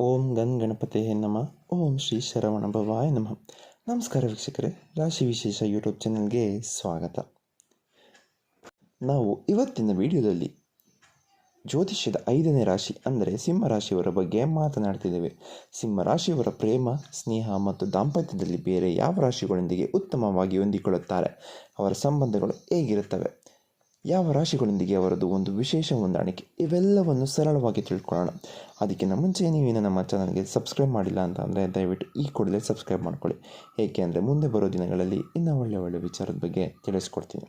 ಓಂ gun ಗಣಪತೆ ನಮಃ. ಓಂ ಶ್ರೀ ಶರವಣ ಭವಾಯ ನಮಃ. ನಮಸ್ಕಾರ ವೀಕ್ಷಕರೇ, ರಾಶಿ ವಿಶೇಷ ಯೂಟ್ಯೂಬ್ ಚಾನಲ್ಗೆ ಸ್ವಾಗತ. ನಾವು ಇವತ್ತಿನ ವಿಡಿಯೋದಲ್ಲಿ ಜ್ಯೋತಿಷ್ಯದ ಐದನೇ ರಾಶಿ ಅಂದರೆ ಸಿಂಹರಾಶಿಯವರ ಬಗ್ಗೆ ಮಾತನಾಡ್ತಿದ್ದೇವೆ. ಸಿಂಹರಾಶಿಯವರ ಪ್ರೇಮ, ಸ್ನೇಹ ಮತ್ತು ದಾಂಪತ್ಯದಲ್ಲಿ ಬೇರೆ ಯಾವ ರಾಶಿಗಳೊಂದಿಗೆ ಉತ್ತಮವಾಗಿ ಹೊಂದಿಕೊಳ್ಳುತ್ತಾರೆ? ಅವರ ಸಂಬಂಧಗಳು ಹೇಗಿರುತ್ತವೆ? ಯಾವ ರಾಶಿಗಳೊಂದಿಗೆ ಅವರದು ಒಂದು ವಿಶೇಷ ಹೊಂದಾಣಿಕೆ? ಇವೆಲ್ಲವನ್ನು ಸರಳವಾಗಿ ತಿಳ್ಕೊಳ್ಳೋಣ. ಅದಕ್ಕಿಂತ ಮುಂಚೆ ನೀವೇನು ನಮ್ಮ ಚಾನಲ್ಗೆ ಸಬ್ಸ್ಕ್ರೈಬ್ ಮಾಡಿಲ್ಲ ಅಂತ ಅಂದರೆ ದಯವಿಟ್ಟು ಈ ಕೂಡಲೇ ಸಬ್ಸ್ಕ್ರೈಬ್ ಮಾಡ್ಕೊಳ್ಳಿ. ಏಕೆ ಅಂದರೆ ಮುಂದೆ ಬರೋ ದಿನಗಳಲ್ಲಿ ಇನ್ನೂ ಒಳ್ಳೆ ಒಳ್ಳೆ ವಿಚಾರದ ಬಗ್ಗೆ ತಿಳಿಸ್ಕೊಡ್ತೀನಿ.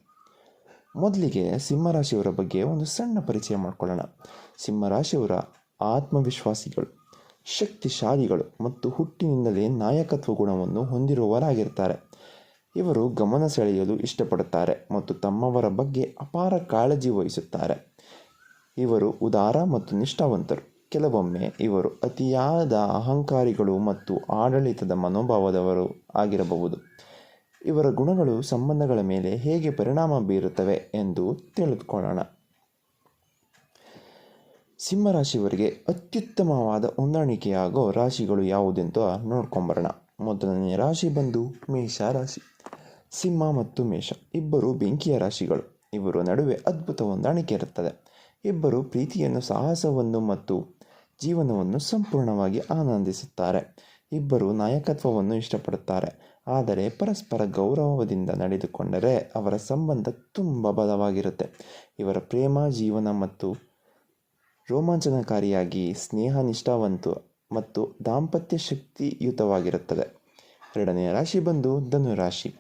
ಮೊದಲಿಗೆ ಸಿಂಹರಾಶಿಯವರ ಬಗ್ಗೆ ಒಂದು ಸಣ್ಣ ಪರಿಚಯ ಮಾಡ್ಕೊಳ್ಳೋಣ. ಸಿಂಹರಾಶಿಯವರ ಆತ್ಮವಿಶ್ವಾಸಿಗಳು, ಶಕ್ತಿಶಾಲಿಗಳು ಮತ್ತು ಹುಟ್ಟಿನಿಂದಲೇ ನಾಯಕತ್ವ ಗುಣವನ್ನು ಹೊಂದಿರುವವರಾಗಿರ್ತಾರೆ. ಇವರು ಗಮನ ಸೆಳೆಯಲು ಇಷ್ಟಪಡುತ್ತಾರೆ ಮತ್ತು ತಮ್ಮವರ ಬಗ್ಗೆ ಅಪಾರ ಕಾಳಜಿ ವಹಿಸುತ್ತಾರೆ. ಇವರು ಉದಾರ ಮತ್ತು ನಿಷ್ಠಾವಂತರು. ಕೆಲವೊಮ್ಮೆ ಇವರು ಅತಿಯಾದ ಅಹಂಕಾರಿಗಳು ಮತ್ತು ಆಡಳಿತದ ಮನೋಭಾವದವರು ಆಗಿರಬಹುದು. ಇವರ ಗುಣಗಳು ಸಂಬಂಧಗಳ ಮೇಲೆ ಹೇಗೆ ಪರಿಣಾಮ ಬೀರುತ್ತವೆ ಎಂದು ತಿಳಿದುಕೊಳ್ಳೋಣ. ಸಿಂಹರಾಶಿಯವರಿಗೆ ಅತ್ಯುತ್ತಮವಾದ ಹೊಂದಾಣಿಕೆಯಾಗೋ ರಾಶಿಗಳು ಯಾವುದೆಂದು ನೋಡ್ಕೊಂಬರೋಣ. ಮೊದಲನೇ ರಾಶಿ ಬಂದು ಮೇಷ ರಾಶಿ, ಸಿಂಹ ಮತ್ತು ಮೇಷ. ಇಬ್ಬರು ಬೆಂಕಿಯ ರಾಶಿಗಳು. ಇವರ ನಡುವೆ ಅದ್ಭುತ ಹೊಂದಾಣಿಕೆ ಇರುತ್ತದೆ. ಇಬ್ಬರು ಪ್ರೀತಿಯನ್ನು, ಸಾಹಸವನ್ನು ಮತ್ತು ಜೀವನವನ್ನು ಸಂಪೂರ್ಣವಾಗಿ ಆನಂದಿಸುತ್ತಾರೆ. ಇಬ್ಬರು ನಾಯಕತ್ವವನ್ನು ಇಷ್ಟಪಡುತ್ತಾರೆ. ಆದರೆ ಪರಸ್ಪರ ಗೌರವದಿಂದ ನಡೆದುಕೊಂಡರೆ ಅವರ ಸಂಬಂಧ ತುಂಬ ಬಲವಾಗಿರುತ್ತೆ. ಇವರ ಪ್ರೇಮ, ಜೀವನ ಮತ್ತು ರೋಮಾಂಚನಕಾರಿಯಾಗಿ ಸ್ನೇಹ ನಿಷ್ಠಾವಂತು ಮತ್ತು ದಾಂಪತ್ಯ ಶಕ್ತಿಯುತವಾಗಿರುತ್ತದೆ. ಎರಡನೆಯ ರಾಶಿ ಬಂದು ಧನು ರಾಶಿ.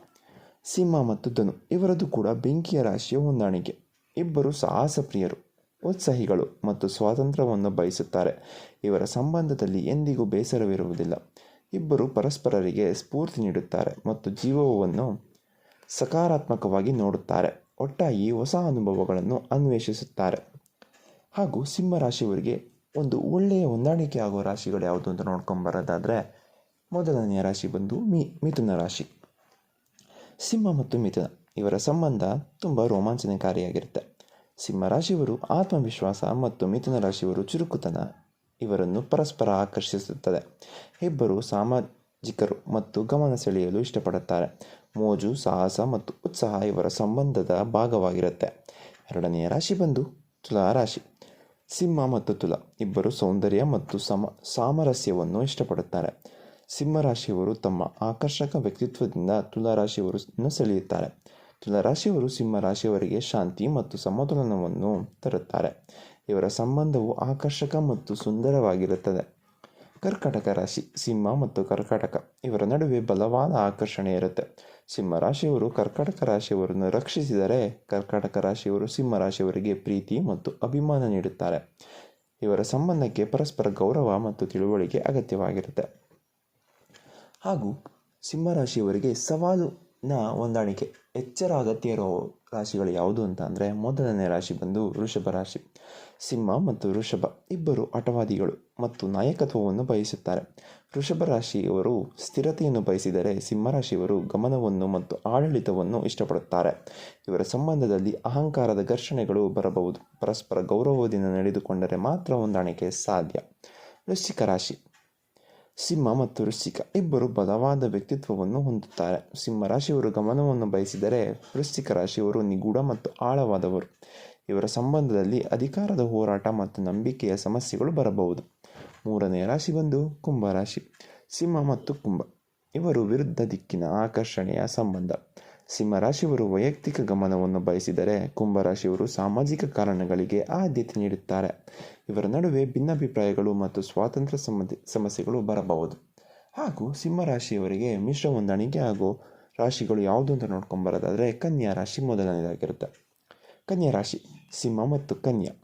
ಸಿಂಹ ಮತ್ತು ಧನು ಇವರದು ಕೂಡ ಬೆಂಕಿಯ ರಾಶಿಯ ಹೊಂದಾಣಿಕೆ. ಇಬ್ಬರು ಸಾಹಸ ಪ್ರಿಯರು ಉತ್ಸಾಹಿಗಳು ಮತ್ತು ಸ್ವಾತಂತ್ರ್ಯವನ್ನು ಬಯಸುತ್ತಾರೆ. ಇವರ ಸಂಬಂಧದಲ್ಲಿ ಎಂದಿಗೂ ಬೇಸರವಿರುವುದಿಲ್ಲ. ಇಬ್ಬರು ಪರಸ್ಪರರಿಗೆ ಸ್ಫೂರ್ತಿ ನೀಡುತ್ತಾರೆ ಮತ್ತು ಜೀವವನ್ನು ಸಕಾರಾತ್ಮಕವಾಗಿ ನೋಡುತ್ತಾರೆ. ಒಟ್ಟಾಗಿ ಹೊಸ ಅನುಭವಗಳನ್ನು ಅನ್ವೇಷಿಸುತ್ತಾರೆ. ಹಾಗೂ ಸಿಂಹ ರಾಶಿಯವರಿಗೆ ಒಂದು ಒಳ್ಳೆಯ ಹೊಂದಾಣಿಕೆ ಆಗೋ ರಾಶಿಗಳು ಯಾವುದು ಅಂತ ನೋಡ್ಕೊಂಬರೋದಾದರೆ ಮೊದಲನೆಯ ರಾಶಿ ಬಂದು ಮಿಥುನ ರಾಶಿ. ಸಿಂಹ ಮತ್ತು ಮಿಥುನ, ಇವರ ಸಂಬಂಧ ತುಂಬ ರೋಮಾಂಚನಕಾರಿಯಾಗಿರುತ್ತೆ. ಸಿಂಹ ರಾಶಿಯವರು ಆತ್ಮವಿಶ್ವಾಸ ಮತ್ತು ಮಿಥುನ ರಾಶಿಯವರು ಚುರುಕುತನ, ಇವರನ್ನು ಪರಸ್ಪರ ಆಕರ್ಷಿಸುತ್ತದೆ. ಇಬ್ಬರು ಸಾಮಾಜಿಕರು ಮತ್ತು ಗಮನ ಸೆಳೆಯಲು ಇಷ್ಟಪಡುತ್ತಾರೆ. ಮೋಜು, ಸಾಹಸ ಮತ್ತು ಉತ್ಸಾಹ ಇವರ ಸಂಬಂಧದ ಭಾಗವಾಗಿರುತ್ತೆ. ಎರಡನೆಯ ರಾಶಿ ಬಂದು ತುಲಾ ರಾಶಿ. ಸಿಂಹ ಮತ್ತು ತುಲ ಇಬ್ಬರು ಸೌಂದರ್ಯ ಮತ್ತು ಸಮ, ಸಾಮರಸ್ಯವನ್ನು ಇಷ್ಟಪಡುತ್ತಾರೆ. ಸಿಂಹರಾಶಿಯವರು ತಮ್ಮ ಆಕರ್ಷಕ ವ್ಯಕ್ತಿತ್ವದಿಂದ ತುಲಾರಾಶಿಯವರನ್ನು ಸೆಳೆಯುತ್ತಾರೆ. ತುಲಾರಾಶಿಯವರು ಸಿಂಹರಾಶಿಯವರಿಗೆ ಶಾಂತಿ ಮತ್ತು ಸಮತೋಲನವನ್ನು ತರುತ್ತಾರೆ. ಇವರ ಸಂಬಂಧವು ಆಕರ್ಷಕ ಮತ್ತು ಸುಂದರವಾಗಿರುತ್ತದೆ. ಕರ್ಕಾಟಕ ರಾಶಿ, ಸಿಂಹ ಮತ್ತು ಕರ್ಕಾಟಕ. ಇವರ ನಡುವೆ ಬಲವಾದ ಆಕರ್ಷಣೆ ಇರುತ್ತೆ. ಸಿಂಹ ರಾಶಿಯವರು ಕರ್ಕಾಟಕ ರಾಶಿಯವರನ್ನು ರಕ್ಷಿಸಿದರೆ ಕರ್ಕಾಟಕ ರಾಶಿಯವರು ಸಿಂಹ ರಾಶಿಯವರಿಗೆ ಪ್ರೀತಿ ಮತ್ತು ಅಭಿಮಾನ ನೀಡುತ್ತಾರೆ. ಇವರ ಸಂಬಂಧಕ್ಕೆ ಪರಸ್ಪರ ಗೌರವ ಮತ್ತು ತಿಳುವಳಿಕೆ ಅಗತ್ಯವಾಗಿರುತ್ತೆ. ಹಾಗೂ ಸಿಂಹರಾಶಿಯವರಿಗೆ ಸವಾಲಿನ ಹೊಂದಾಣಿಕೆ, ಎಚ್ಚರ ಅಗತ್ಯ ಇರೋ ರಾಶಿಗಳು ಯಾವುದು ಅಂತ ಅಂದರೆ, ಮೊದಲನೇ ರಾಶಿ ಬಂದು ವೃಷಭ ರಾಶಿ. ಸಿಂಹ ಮತ್ತು ವೃಷಭ ಇಬ್ಬರು ಆಟವಾದಿಗಳು ಮತ್ತು ನಾಯಕತ್ವವನ್ನು ಬಯಸುತ್ತಾರೆ. ವೃಷಭ ರಾಶಿಯವರು ಸ್ಥಿರತೆಯನ್ನು ಬಯಸಿದರೆ ಸಿಂಹರಾಶಿಯವರು ಗಮನವನ್ನು ಮತ್ತು ಆಡಳಿತವನ್ನು ಇಷ್ಟಪಡುತ್ತಾರೆ. ಇವರ ಸಂಬಂಧದಲ್ಲಿ ಅಹಂಕಾರದ ಘರ್ಷಣೆಗಳು ಬರಬಹುದು. ಪರಸ್ಪರ ಗೌರವದಿಂದ ನಡೆದುಕೊಂಡರೆ ಮಾತ್ರ ಹೊಂದಾಣಿಕೆ ಸಾಧ್ಯ. ವೃಶ್ಚಿಕ ರಾಶಿ. ಸಿಂಹ ಮತ್ತು ವೃಶ್ಚಿಕ ಇಬ್ಬರು ಬಲವಾದ ವ್ಯಕ್ತಿತ್ವವನ್ನು ಹೊಂದುತ್ತಾರೆ. ಸಿಂಹ ರಾಶಿಯವರು ಗಮನವನ್ನು ಬಯಸಿದರೆ ವೃಶ್ಚಿಕ ರಾಶಿಯವರು ನಿಗೂಢ ಮತ್ತು ಆಳವಾದವರು. ಇವರ ಸಂಬಂಧದಲ್ಲಿ ಅಧಿಕಾರದ ಹೋರಾಟ ಮತ್ತು ನಂಬಿಕೆಯ ಸಮಸ್ಯೆಗಳು ಬರಬಹುದು. ಮೂರನೇ ರಾಶಿ ಬಂದು ಕುಂಭ ರಾಶಿ. ಸಿಂಹ ಮತ್ತು ಕುಂಭ. ಇವರು ವಿರುದ್ಧ ದಿಕ್ಕಿನ ಆಕರ್ಷಣೆಯ ಸಂಬಂಧ. ಸಿಂಹರಾಶಿಯವರು ವೈಯಕ್ತಿಕ ಗಮನವನ್ನು ಬಯಸಿದರೆ ಕುಂಭರಾಶಿಯವರು ಸಾಮಾಜಿಕ ಕಾರಣಗಳಿಗೆ ಆದ್ಯತೆ ನೀಡುತ್ತಾರೆ. ಇವರ ನಡುವೆ ಭಿನ್ನಾಭಿಪ್ರಾಯಗಳು ಮತ್ತು ಸ್ವಾತಂತ್ರ್ಯ ಸಮಸ್ಯೆಗಳು ಬರಬಹುದು. ಹಾಗೂ ಸಿಂಹರಾಶಿಯವರಿಗೆ ಮಿಶ್ರ ಹೊಂದಾಣಿಕೆ ಹಾಗೂ ರಾಶಿಗಳು ಯಾವುದು ಅಂತ ನೋಡ್ಕೊಂಬರೋದಾದರೆ ಕನ್ಯಾ ರಾಶಿ ಮೊದಲನೇದಾಗಿರುತ್ತೆ. ಕನ್ಯಾ ರಾಶಿ. ಸಿಂಹ ಮತ್ತು ಕನ್ಯಾ.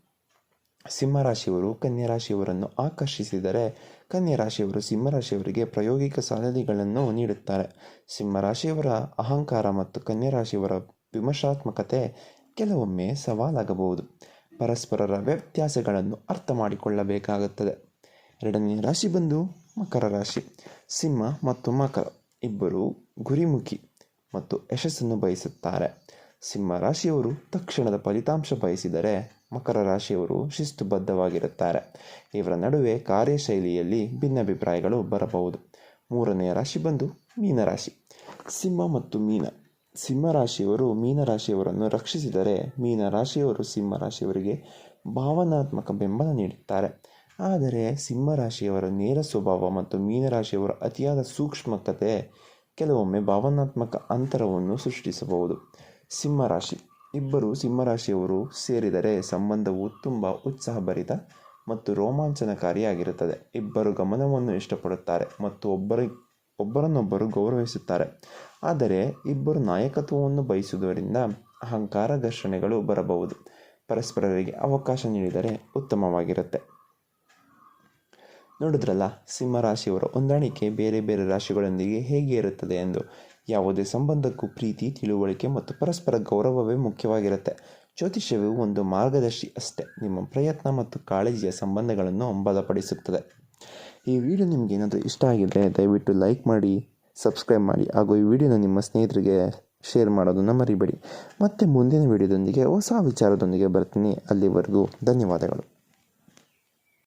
ಸಿಂಹರಾಶಿಯವರು ಕನ್ಯಾ ರಾಶಿಯವರನ್ನು ಆಕರ್ಷಿಸಿದರೆ ಕನ್ಯಾ ರಾಶಿಯವರು ಸಿಂಹರಾಶಿಯವರಿಗೆ ಪ್ರಾಯೋಗಿಕ ಸಲಹೆಗಳನ್ನು ನೀಡುತ್ತಾರೆ. ಸಿಂಹರಾಶಿಯವರ ಅಹಂಕಾರ ಮತ್ತು ಕನ್ಯಾ ರಾಶಿಯವರ ವಿಮರ್ಶಾತ್ಮಕತೆ ಕೆಲವೊಮ್ಮೆ ಸವಾಲಾಗಬಹುದು. ಪರಸ್ಪರರ ವ್ಯತ್ಯಾಸಗಳನ್ನು ಅರ್ಥ ಮಾಡಿಕೊಳ್ಳಬೇಕಾಗುತ್ತದೆ. ಎರಡನೇ ರಾಶಿ ಬಂದು ಮಕರ ರಾಶಿ. ಸಿಂಹ ಮತ್ತು ಮಕರ ಇಬ್ಬರು ಗುರಿಮುಖಿ ಮತ್ತು ಯಶಸ್ಸನ್ನು ಬಯಸುತ್ತಾರೆ. ಸಿಂಹ ರಾಶಿಯವರು ತಕ್ಷಣದ ಫಲಿತಾಂಶ ಬಯಸಿದರೆ ಮಕರ ರಾಶಿಯವರು ಶಿಸ್ತುಬದ್ಧವಾಗಿರುತ್ತಾರೆ. ಇವರ ನಡುವೆ ಕಾರ್ಯಶೈಲಿಯಲ್ಲಿ ಭಿನ್ನಾಭಿಪ್ರಾಯಗಳು ಬರಬಹುದು. ಮೂರನೆಯ ರಾಶಿ ಬಂದು ಮೀನರಾಶಿ ಸಿಂಹ ಮತ್ತು ಮೀನ. ಸಿಂಹ ರಾಶಿಯವರು ಮೀನರಾಶಿಯವರನ್ನು ರಕ್ಷಿಸಿದರೆ ಮೀನರಾಶಿಯವರು ಸಿಂಹ ರಾಶಿಯವರಿಗೆ ಭಾವನಾತ್ಮಕ ಬೆಂಬಲ ನೀಡುತ್ತಾರೆ. ಆದರೆ ಸಿಂಹ ರಾಶಿಯವರ ನೇರ ಸ್ವಭಾವ ಮತ್ತು ಮೀನರಾಶಿಯವರ ಅತಿಯಾದ ಸೂಕ್ಷ್ಮಕತೆ ಕೆಲವೊಮ್ಮೆ ಭಾವನಾತ್ಮಕ ಅಂತರವನ್ನು ಸೃಷ್ಟಿಸಬಹುದು. ಸಿಂಹರಾಶಿ. ಇಬ್ಬರು ಸಿಂಹರಾಶಿಯವರು ಸೇರಿದರೆ ಸಂಬಂಧವು ತುಂಬ ಉತ್ಸಾಹಭರಿತ ಮತ್ತು ರೋಮಾಂಚನಕಾರಿಯಾಗಿರುತ್ತದೆ. ಇಬ್ಬರು ಗಮನವನ್ನು ಇಷ್ಟಪಡುತ್ತಾರೆ ಮತ್ತು ಒಬ್ಬರ, ಒಬ್ಬರನ್ನೊಬ್ಬರು ಗೌರವಿಸುತ್ತಾರೆ. ಆದರೆ ಇಬ್ಬರು ನಾಯಕತ್ವವನ್ನು ಬಯಸುವುದರಿಂದ ಅಹಂಕಾರ ಘರ್ಷಣೆಗಳು ಬರಬಹುದು. ಪರಸ್ಪರರಿಗೆ ಅವಕಾಶ ನೀಡಿದರೆ ಉತ್ತಮವಾಗಿರುತ್ತೆ. ನೋಡಿದ್ರಲ್ಲ, ಸಿಂಹರಾಶಿಯವರ ಹೊಂದಾಣಿಕೆ ಬೇರೆ ಬೇರೆ ರಾಶಿಗಳೊಂದಿಗೆ ಹೇಗೆ ಇರುತ್ತದೆ ಎಂದು. ಯಾವುದೇ ಸಂಬಂಧಕ್ಕೂ ಪ್ರೀತಿ, ತಿಳುವಳಿಕೆ ಮತ್ತು ಪರಸ್ಪರ ಗೌರವವೇ ಮುಖ್ಯವಾಗಿರುತ್ತೆ. ಜ್ಯೋತಿಷ್ಯವು ಒಂದು ಮಾರ್ಗದರ್ಶಿ ಅಷ್ಟೇ. ನಿಮ್ಮ ಪ್ರಯತ್ನ ಮತ್ತು ಕಾಳಜಿಯ ಸಂಬಂಧಗಳನ್ನು ಬಲಪಡಿಸುತ್ತದೆ. ಈ ವಿಡಿಯೋ ನಿಮಗೆ ಏನಾದರೂ ಇಷ್ಟ ಆಗಿದ್ದರೆ ದಯವಿಟ್ಟು ಲೈಕ್ ಮಾಡಿ, ಸಬ್ಸ್ಕ್ರೈಬ್ ಮಾಡಿ ಹಾಗೂ ಈ ವಿಡಿಯೋನ ನಿಮ್ಮ ಸ್ನೇಹಿತರಿಗೆ ಶೇರ್ ಮಾಡೋದನ್ನು ಮರಿಬೇಡಿ ಮತ್ತೆ ಮುಂದಿನ ವಿಡಿಯೋದೊಂದಿಗೆ ಹೊಸ ವಿಚಾರದೊಂದಿಗೆ ಬರ್ತೀನಿ. ಅಲ್ಲಿವರೆಗೂ ಧನ್ಯವಾದಗಳು.